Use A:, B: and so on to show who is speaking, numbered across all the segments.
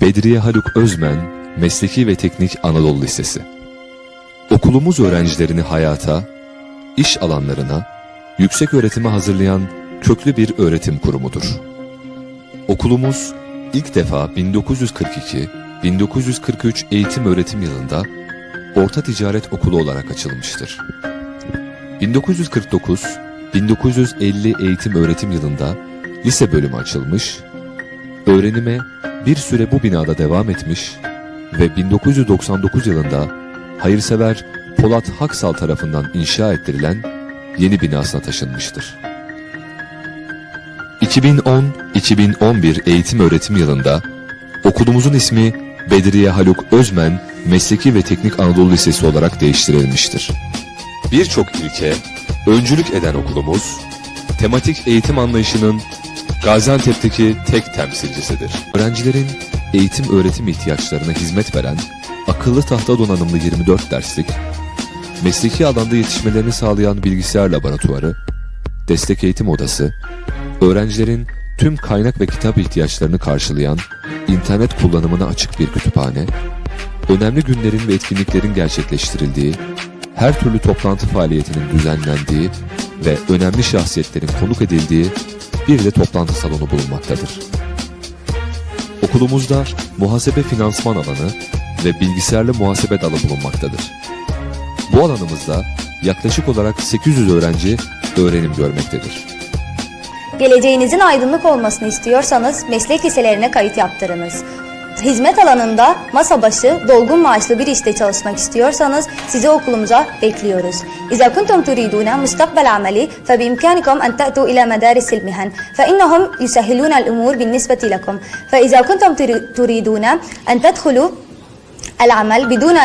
A: Bedriye Haluk Özmen Mesleki ve Teknik Anadolu Lisesi Okulumuz öğrencilerini hayata, iş alanlarına, yüksek öğretime hazırlayan köklü bir öğretim kurumudur. Okulumuz ilk defa 1942-1943 eğitim öğretim yılında Orta Ticaret Okulu olarak açılmıştır. 1949-1950 eğitim öğretim yılında lise bölümü açılmış, öğrenime bir süre bu binada devam etmiş ve 1999 yılında hayırsever Polat Haksal tarafından inşa ettirilen yeni binasına taşınmıştır. 2010-2011 eğitim öğretim yılında okulumuzun ismi Bedriye Haluk Özmen Mesleki ve Teknik Anadolu Lisesi olarak değiştirilmiştir. Birçok ilke öncülük eden okulumuz, tematik eğitim anlayışının Gaziantep'teki tek temsilcisidir. Öğrencilerin eğitim öğretim ihtiyaçlarına hizmet veren akıllı tahta donanımlı 24 derslik, mesleki alanda yetişmelerini sağlayan bilgisayar laboratuvarı, destek eğitim odası, öğrencilerin tüm kaynak ve kitap ihtiyaçlarını karşılayan internet kullanımına açık bir kütüphane, önemli günlerin ve etkinliklerin gerçekleştirildiği, her türlü toplantı faaliyetinin düzenlendiği ve önemli şahsiyetlerin konuk edildiği bir de toplantı salonu bulunmaktadır. Okulumuzda muhasebe finansman alanı ve bilgisayarlı muhasebe dalı bulunmaktadır. Bu alanımızda yaklaşık olarak 800 öğrenci öğrenim görmektedir.
B: Geleceğinizin aydınlık olmasını istiyorsanız meslek liselerine kayıt yaptırınız. Hizmet alanında masa başı, dolgun maaşlı bir işte çalışmak istiyorsanız sizi okulumuza bekliyoruz. إذا كنتم تريدون مستقبل عملي فبإمكانكم أن تأتوا إلى مدارس المهن فإنهم يسهلون الأمور بالنسبة لكم فإذا كنتم تري- تريدون أن تدخلوا العمل بدون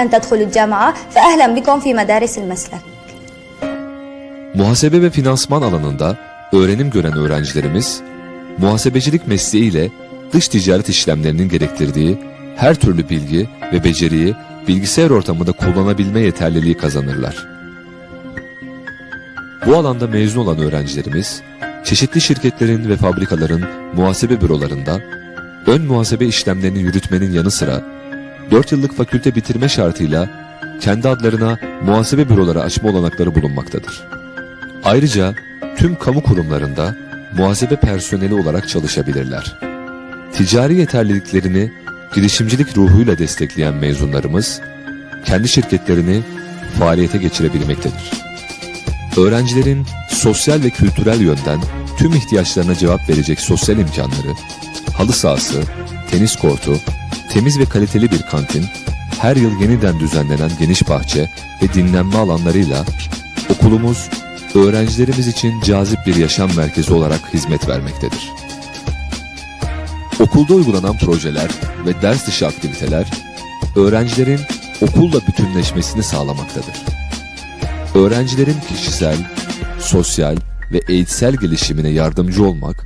B: أن تدخلوا الجامعة فأهلا بكم في مدارس المسلك
A: Muhasebe ve finansman alanında öğrenim gören öğrencilerimiz, muhasebecilik mesleğiyle dış ticaret işlemlerinin gerektirdiği her türlü bilgi ve beceriyi bilgisayar ortamında kullanabilme yeterliliği kazanırlar. Bu alanda mezun olan öğrencilerimiz, çeşitli şirketlerin ve fabrikaların muhasebe bürolarında ön muhasebe işlemlerini yürütmenin yanı sıra 4 yıllık fakülte bitirme şartıyla kendi adlarına muhasebe büroları açma olanakları bulunmaktadır. Ayrıca tüm kamu kurumlarında muhasebe personeli olarak çalışabilirler. Ticari yeterliliklerini girişimcilik ruhuyla destekleyen mezunlarımız kendi şirketlerini faaliyete geçirebilmektedir. Öğrencilerin sosyal ve kültürel yönden tüm ihtiyaçlarına cevap verecek sosyal imkanları, halı sahası, tenis kortu, temiz ve kaliteli bir kantin, her yıl yeniden düzenlenen geniş bahçe ve dinlenme alanlarıyla okulumuz öğrencilerimiz için cazip bir yaşam merkezi olarak hizmet vermektedir. Okulda uygulanan projeler ve ders dışı aktiviteler öğrencilerin okulla bütünleşmesini sağlamaktadır. Öğrencilerin kişisel, sosyal ve eğitsel gelişimine yardımcı olmak,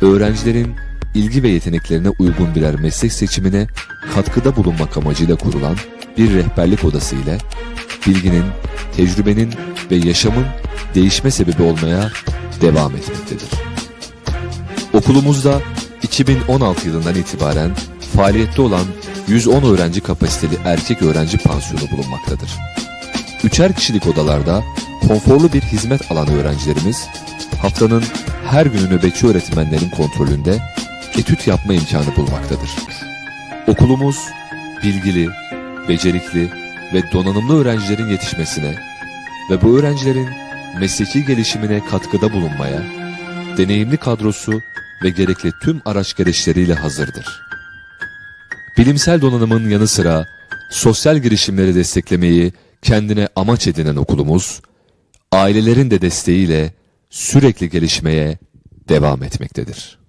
A: öğrencilerin ilgi ve yeteneklerine uygun birer meslek seçimine katkıda bulunmak amacıyla kurulan bir rehberlik odası ile bilginin, tecrübenin ve yaşamın değişme sebebi olmaya devam etmektedir. Okulumuzda 2016 yılından itibaren faaliyette olan 110 öğrenci kapasiteli erkek öğrenci pansiyonu bulunmaktadır. Üçer kişilik odalarda konforlu bir hizmet alanı öğrencilerimiz haftanın her günü nöbetçi öğretmenlerin kontrolünde etüt yapma imkanı bulmaktadır. Okulumuz bilgili, becerikli ve donanımlı öğrencilerin yetişmesine ve bu öğrencilerin mesleki gelişimine katkıda bulunmaya, deneyimli kadrosu ve gerekli tüm araç gereçleriyle hazırdır. Bilimsel donanımın yanı sıra sosyal girişimleri desteklemeyi kendine amaç edinen okulumuz, ailelerin de desteğiyle sürekli gelişmeye devam etmektedir.